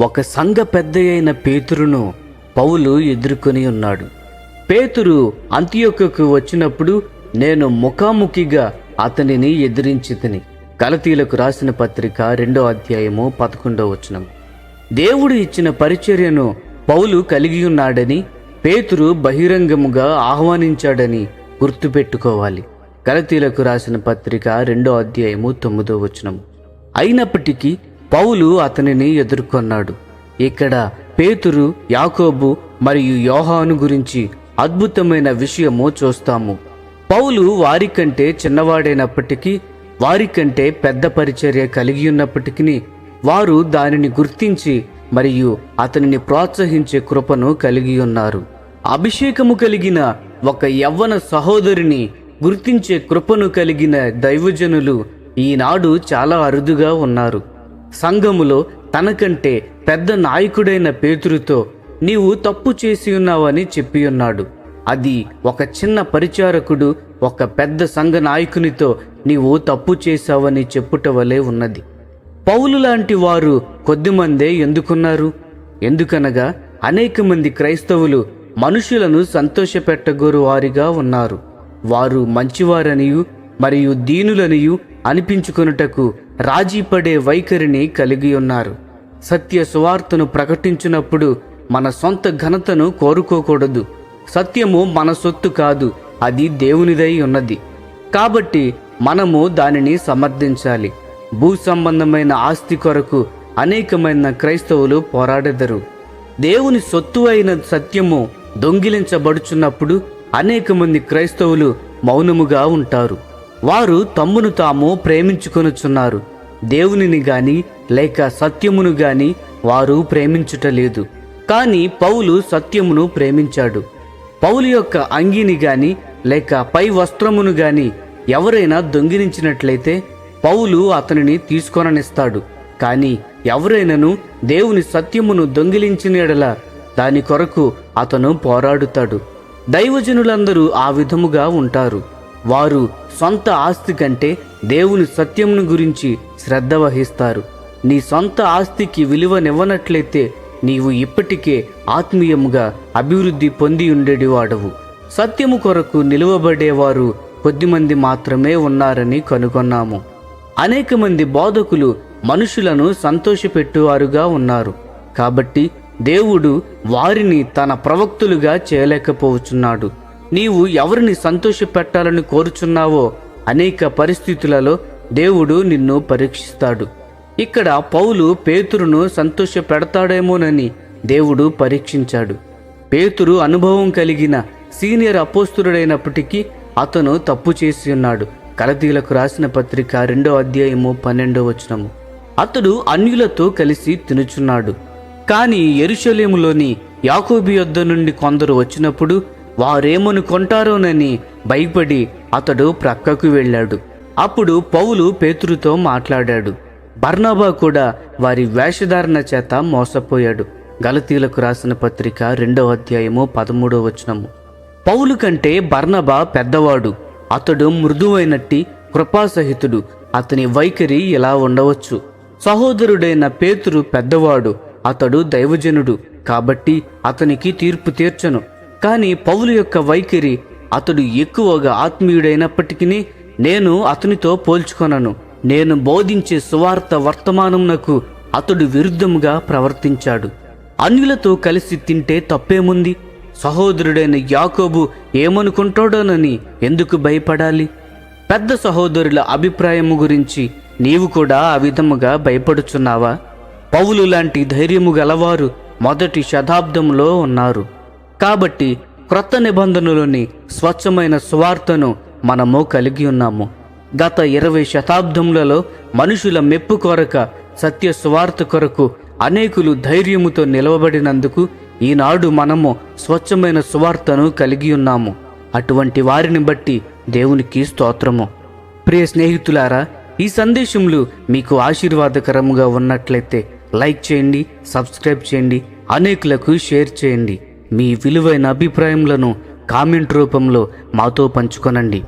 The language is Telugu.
ఒక సంఘ పెద్ద అయిన పేతురును పౌలు ఎదుర్కొని ఉన్నాడు. పేతురు అంత్యొక్కకు వచ్చినప్పుడు నేను ముఖాముఖిగా అతనిని ఎదిరించి తిని గలతీలకు రాసిన పత్రిక రెండో అధ్యాయము పదకొండో వచనం. దేవుడు ఇచ్చిన పరిచర్యను పౌలు కలిగి ఉన్నాడని పేతురు బహిరంగముగా ఆహ్వానించాడని గుర్తుపెట్టుకోవాలి. గలతీలకు రాసిన పత్రిక రెండో అధ్యాయము తొమ్మిదో వచనం. అయినప్పటికీ పౌలు అతనిని ఎదుర్కొన్నాడు. ఇక్కడ పేతురు యాకోబు మరియు యోహాను గురించి అద్భుతమైన విషయము చూస్తాము. పౌలు వారికంటే చిన్నవాడైనప్పటికీ వారికంటే పెద్ద పరిచర్య కలిగి ఉన్నప్పటికీ వారు దానిని గుర్తించి మరియు అతనిని ప్రోత్సహించే కృపను కలిగి ఉన్నారు. అభిషేకము కలిగిన ఒక యవ్వన సహోదరిని గుర్తించే కృపను కలిగిన దైవజనులు ఈనాడు చాలా అరుదుగా ఉన్నారు. సంఘములో తనకంటే పెద్ద నాయకుడైన పేతురుతో నీవు తప్పు చేసి ఉన్నావని చెప్పి ఉన్నాడు. అది ఒక చిన్న పరిచారకుడు ఒక పెద్ద సంఘ నాయకునితో నీవు తప్పు చేశావని చెప్పుట వలె ఉన్నది. పౌలు లాంటి వారు కొద్దిమందే ఎందుకున్నారు? ఎందుకనగా అనేక మంది క్రైస్తవులు మనుషులను సంతోషపెట్టగోరు వారిగా ఉన్నారు. వారు మంచివారనియు మరియు దీనులనియు అనిపించుకొనుటకు రాజీపడే వైఖరిని కలిగి ఉన్నారు. సత్య సువార్తను ప్రకటించినప్పుడు మన సొంత ఘనతను కోరుకోకూడదు. సత్యము మన సొత్తు కాదు అది దేవునిదై ఉన్నది. కాబట్టి మనము దానిని సమర్థించాలి. భూ సంబంధమైన ఆస్తి కొరకు అనేకమైన క్రైస్తవులు పోరాడెదరు. దేవుని సొత్తు అయిన సత్యము దొంగిలించబడుచున్నప్పుడు అనేక మంది క్రైస్తవులు మౌనముగా ఉంటారు. వారు తమ్మును తాము ప్రేమించుకొనుచున్నారు. దేవునిని గాని లేక సత్యమును గాని వారు ప్రేమించుటలేదు. కానీ పౌలు సత్యమును ప్రేమించాడు. పౌలు యొక్క అంగీని గాని లేక పై వస్త్రమును గాని ఎవరైనా దొంగిలించినట్లయితే పౌలు అతనిని తీసుకొననిస్తాడు. కానీ ఎవరైనాను దేవుని సత్యమును దొంగిలించినడల దాని కొరకు అతను పోరాడుతాడు. దైవజనులందరూ ఆ విధముగా ఉంటారు. వారు సొంత ఆస్తి కంటే దేవుని సత్యమును గురించి శ్రద్ధ వహిస్తారు. నీ సొంత ఆస్తికి విలువనివ్వనట్లయితే నీవు ఇప్పటికే ఆత్మీయముగా అభివృద్ధి పొంది ఉండేవాడవు. సత్యము కొరకు నిలువబడేవారు కొద్దిమంది మాత్రమే ఉన్నారని కనుగొన్నాము. అనేక మంది బోధకులు మనుషులను సంతోషపెట్టువారుగా ఉన్నారు. కాబట్టి దేవుడు వారిని తన ప్రవక్తులుగా చేయలేకపోవచ్చున్నాడు. నీవు ఎవరిని సంతోషపెట్టాలని కోరుచున్నావో అనేక పరిస్థితులలో దేవుడు నిన్ను పరీక్షిస్తాడు. ఇక్కడ పౌలు పేతురును సంతోష పెడతాడేమోనని దేవుడు పరీక్షించాడు. పేతురు అనుభవం కలిగిన సీనియర్ అపోస్తుడైనప్పటికీ అతను తప్పు చేసి ఉన్నాడు. కలతీలకు రాసిన పత్రిక రెండో అధ్యాయము పన్నెండో వచనము. అతడు అన్యులతో కలిసి తినుచున్నాడు. కానీ ఎరుషలేములోని యాకోబి యొద్ద నుండి కొందరు వచ్చినప్పుడు వారేమనుకుంటారోనని భయపడి అతడు ప్రక్కకు వెళ్ళాడు. అప్పుడు పౌలు పేతురుతో మాట్లాడాడు. బర్నాబా కూడా వారి వేషధారణ చేత మోసపోయాడు. గలతీలకు రాసిన పత్రిక రెండవ అధ్యాయము పదమూడవ వచనము. పౌలు కంటే బర్నబా పెద్దవాడు. అతడు మృదువైనట్టి కృపాసహితుడు. అతని వైఖరి ఇలా ఉండవచ్చు. సహోదరుడైన పేతురు పెద్దవాడు. అతడు దైవజనుడు. కాబట్టి అతనికి తీర్పు తీర్చను. కానీ పౌలు యొక్క వైఖరి అతడు ఎక్కువగా ఆత్మీయుడైనప్పటికీ నేను అతనితో పోల్చుకొనను. నేను బోధించే సువార్త వర్తమానమునకు అతడు విరుద్ధముగా ప్రవర్తించాడు. అన్యులతో కలిసి తింటే తప్పేముంది? సహోదరుడైన యాకోబు ఏమనుకుంటాడోనని ఎందుకు భయపడాలి? పెద్ద సహోదరుల అభిప్రాయము గురించి నీవు కూడా ఆ విధముగా భయపడుచున్నావా? పౌలు లాంటి ధైర్యము గలవారు మొదటి శతాబ్దంలో ఉన్నారు. కాబట్టి క్రొత్త నిబంధనలోని స్వచ్ఛమైన సువార్తను మనము కలిగి ఉన్నాము. గత ఇరవై శతాబ్దములలో మనుషుల మెప్పు కొరక సత్య సువార్త కొరకు అనేకులు ధైర్యముతో నిలవబడినందుకు ఈనాడు మనము స్వచ్ఛమైన సువార్తను కలిగి ఉన్నాము. అటువంటి వారిని బట్టి దేవునికి స్తోత్రము. ప్రియ స్నేహితులారా ఈ సందేశములు మీకు ఆశీర్వాదకరముగా ఉన్నట్లయితే లైక్ చేయండి సబ్స్క్రైబ్ చేయండి అనేకులకు షేర్ చేయండి. మీ విలువైన అభిప్రాయములను కామెంట్ రూపంలో మాతో పంచుకొనండి.